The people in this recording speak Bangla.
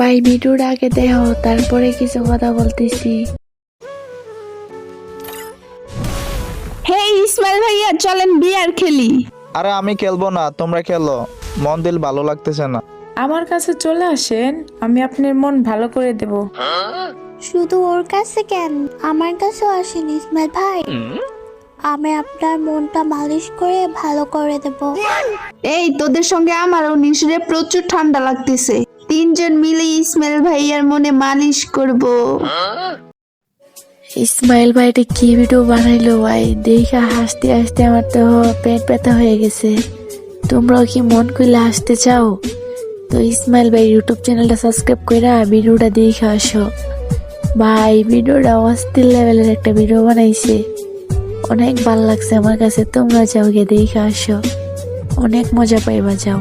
ভাই ভিডিওটা আগে দেহ তারপরে কিছু কথা বলতেছি। হে ইসমাইল ভাইয়া চলেন বিয়ার খেলি। আরে আমি খেলব না তোমরা খেলো। মন দিল ভালো লাগতেছে না। আমার কাছে চলে আসেন আমি আপনার মন ভালো করে দেব। শুধু ওর কাছে কেন? আমার কাছেও আসেন ইসমাইল ভাই। আমি আপনার মনটা মালিশ করে ভালো করে দেব। এই তোদের সঙ্গে আমারও নিশরে প্রচুর ঠান্ডা লাগতেছে। তিনজন মিলে ইসমাইল ভাইয়ার মনে মালিশ করব। ইসমাইল ভাই এটা কি ভিডিও বানাইলো ভাই? দেখে হাসতে হাসতে আমার তো পেট ব্যথা হয়ে গেছে। তোমরাও কি মন করলে হাসতে চাও? তো ইসমাইল ভাই ইউটিউব চ্যানেলটা সাবস্ক্রাইব করে ভিডিওটা দেখে আসো। ভাই, ভিডিওটা অস্থির লেভেলের একটা ভিডিও বানাইছে। অনেক ভালো লাগছে আমার কাছে। তোমরা যাও গিয়ে দেখে আসো। অনেক মজা পাইবা, যাও।